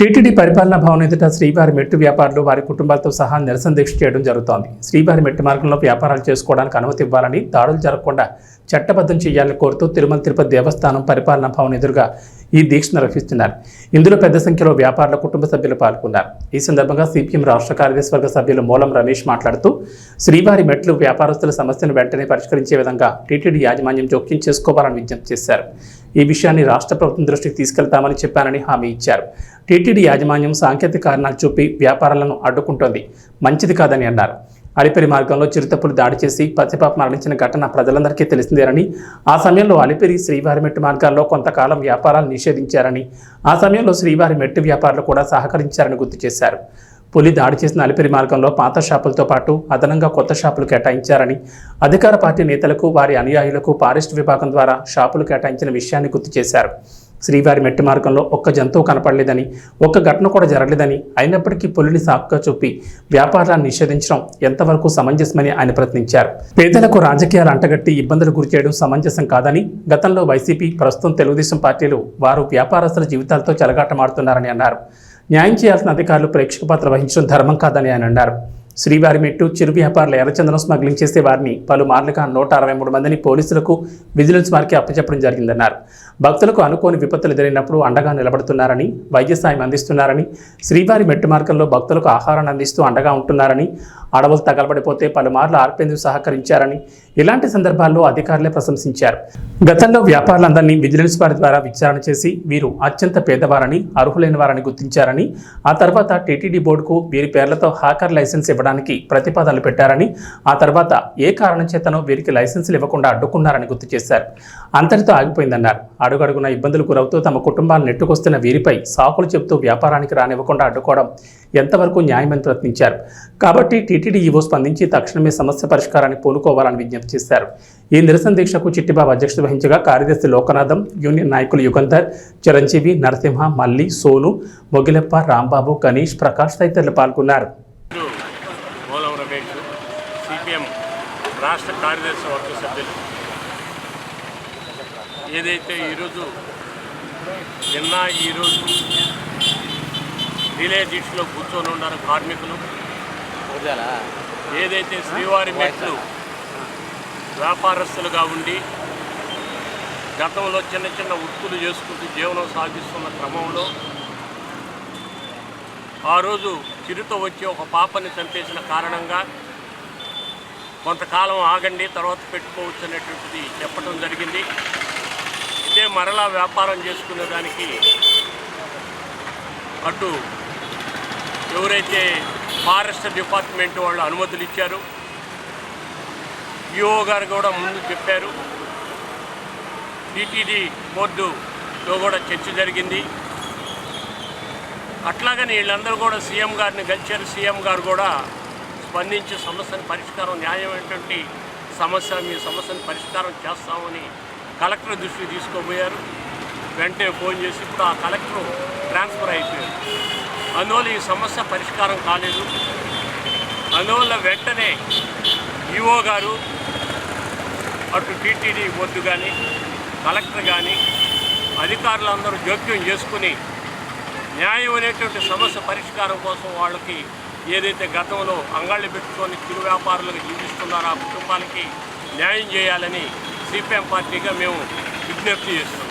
TTD పరిపాలనా భవన్ ఎదుట శ్రీవారి మెట్టు వ్యాపారులు వారి కుటుంబాలతో సహా నిరసన దీక్ష చేయడం జరుగుతోంది. శ్రీవారి మెట్టు మార్గంలో వ్యాపారాలు చేసుకోవడానికి అనుమతి ఇవ్వాలని దాడులు జరగకుండా చట్టబద్ధం చేయాలని కోరుతూ తిరుమల తిరుపతి దేవస్థానం పరిపాలనా భవన్ ఎదురుగా ఈ దీక్ష నిర్వహిస్తున్నారు. ఇందులో పెద్ద సంఖ్యలో వ్యాపారుల కుటుంబ సభ్యులు పాల్గొన్నారు. ఈ సందర్భంగా సిపిఎం రాష్ట్ర కార్యదర్శివర్గ సభ్యులు మూలం రమేష్ మాట్లాడుతూ శ్రీవారి మెట్లు వ్యాపారస్తుల సమస్యను వెంటనే పరిష్కరించే విధంగా టీటీడీ యాజమాన్యం జోక్యం చేసుకోవాలని విజ్ఞప్తి చేశారు. ఈ విషయాన్ని రాష్ట్ర ప్రభుత్వం దృష్టికి తీసుకెళ్తామని చెప్పానని హామీ ఇచ్చారు. టీటీడీ యాజమాన్యం సాంకేతిక కారణాలు చూపి వ్యాపారాలను అడ్డుకుంటోంది. మంచిది కాదని అన్నారు. అలిపిరి మార్గంలో చిరుతపులు దాడి చేసి పసిపాప మరణించిన ఘటన ప్రజలందరికీ తెలిసిందేనని ఆ సమయంలో అలిపిరి శ్రీవారి మెట్టు మార్గాల్లో కొంతకాలం వ్యాపారాలు నిషేధించారని ఆ సమయంలో శ్రీవారి మెట్టు వ్యాపారులు కూడా సహకరించారని గుర్తు చేశారు. పులి దాడి చేసిన అలిపిరి మార్గంలో పాత షాపులతో పాటు అదనంగా కొత్త షాపులు కేటాయించారని అధికార పార్టీ నేతలకు వారి అనుయాయులకు ఫారెస్ట్ విభాగం ద్వారా షాపులు కేటాయించిన విషయాన్ని గుర్తు చేశారు. శ్రీవారి మెట్టి మార్గంలో ఒక్క జంతువు కనపడలేదని ఒక్క ఘటన కూడా జరగలేదని అయినప్పటికీ పులిని సాకుగా చూపి వ్యాపారాన్ని నిషేధించడం ఎంతవరకు సమంజసమని ఆయన ప్రశ్నించారు. పేదలకు రాజకీయాలు అంటగట్టి ఇబ్బందులు గురి చేయడం సమంజసం కాదని గతంలో వైసీపీ ప్రస్తుతం తెలుగుదేశం పార్టీలు వారు వ్యాపారస్తుల జీవితాలతో చెలగాటమాడుతున్నారని అన్నారు. న్యాయం చేయాల్సిన అధికారులు ప్రేక్షక పాత్ర వహించడం ధర్మం కాదని ఆయన అన్నారు. శ్రీవారి మెట్టు చిరు వ్యాపారులు ఎర్రచందనం స్మగ్లింగ్ చేసే వారిని పలుమార్లుగా నూట అరవై మూడు మందిని పోలీసులకు విజిలెన్స్ వారికి అప్పచెప్పడం జరిగిందన్నారు. భక్తులకు అనుకోని విపత్తులు ఎదురైనప్పుడు అండగా నిలబడుతున్నారని వైద్య సాయం అందిస్తున్నారని శ్రీవారి మెట్టు మార్గంలో భక్తులకు ఆహారాన్ని అందిస్తూ అండగా ఉంటున్నారని అడవులు తగలబడిపోతే పలుమార్లు ఆర్పేందుకు సహకరించారని ఇలాంటి సందర్భాల్లో అధికారులే ప్రశంసించారు. గతంలో వ్యాపారులందరినీ విజిలెన్స్ వారి ద్వారా విచారణ చేసి వీరు అత్యంత పేదవారని అర్హులైన వారని గుర్తించారని ఆ తర్వాత టీటీడీ బోర్డుకు వీరి పేర్లతో హాకర్ లైసెన్స్ ఇవ్వడానికి ప్రతిపాదనలు పెట్టారని ఆ తర్వాత ఏ కారణం చేతనో వీరికి లైసెన్సులు ఇవ్వకుండా అడ్డుకున్నారని గుర్తు చేశారు. అంతటితో ఆగిపోయిందన్నారు. అడుగడుగున ఇబ్బందులు గురవుతూ తమ కుటుంబాలు నెట్టుకొస్తున్న వీరిపై సాకులు చెబుతూ వ్యాపారానికి రానివ్వకుండా అడ్డుకోవడం ఎంతవరకు న్యాయమని ప్రశ్నించారు. కాబట్టి టీటీడీ ఈవో స్పందించి తక్షణమే సమస్య పరిష్కారాన్ని పూనుకోవాలని విజ్ఞప్తి చేశారు. ఈ నిరసన దీక్షకు చిట్టిబాబు అధ్యక్షత వహించగా కార్యదర్శి లోకనాథం యూనియన్ నాయకులు యుగంధర్ చిరంజీవి నరసింహ మల్లి సోను మొగిలప్ప రాంబాబు గణేష్ ప్రకాష్ తదితరులు పాల్గొన్నారు. రాష్ట్ర కార్యదర్శి వర్గ సభ్యులు. ఏదైతే ఈరోజు నిన్న ఈరోజు రిలే దీక్షలో కూర్చొని ఉన్నారు కార్మికులు ఏదైతే శ్రీవారి మెట్లు వ్యాపారస్తులుగా ఉండి గతంలో చిన్న చిన్న వృత్తులు చేసుకుంటూ జీవనం సాగిస్తున్న క్రమంలో ఆ రోజు చిరుత వచ్చి ఒక పాపని చంపేసిన కారణంగా కొంతకాలం ఆగండి తర్వాత పెట్టుకోవచ్చు అనేటువంటిది చెప్పడం జరిగింది. ఇదే మరలా వ్యాపారం చేసుకునే దానికి అటు ఎవరైతే ఫారెస్ట్ డిపార్ట్మెంట్ వాళ్ళు అనుమతులు ఇచ్చారు ఈఓ గారు కూడా ముందు చెప్పారు. టీటీడీ బోర్డులో కూడా చర్చ జరిగింది. అట్లాగని వీళ్ళందరూ కూడా సీఎం గారిని కలిశారు సీఎం గారు కూడా స్పందించి సమస్యను పరిష్కారం న్యాయమైనటువంటి సమస్య మీ సమస్యను పరిష్కారం చేస్తామని కలెక్టర్ దృష్టికి తీసుకోబోయారు. వెంటనే ఫోన్ చేసి ఇప్పుడు ఆ కలెక్టర్ ట్రాన్స్ఫర్ అయిపోయారు అందువల్ల ఈ సమస్య పరిష్కారం కాలేదు. అందువల్ల వెంటనే ఈఓ గారు అటు టీటీడీ బోర్డు కానీ కలెక్టర్ కానీ అధికారులందరూ జోక్యం చేసుకుని న్యాయం అనేటువంటి సమస్య పరిష్కారం కోసం వాళ్ళకి ఏదైతే గతంలో అంగళ్ళు పెట్టుకొని చిరు వ్యాపారులకు జీవిస్తున్నారో ఆ కుటుంబాలకి న్యాయం చేయాలని సిపిఎం పార్టీగా మేము విజ్ఞప్తి చేస్తున్నాం.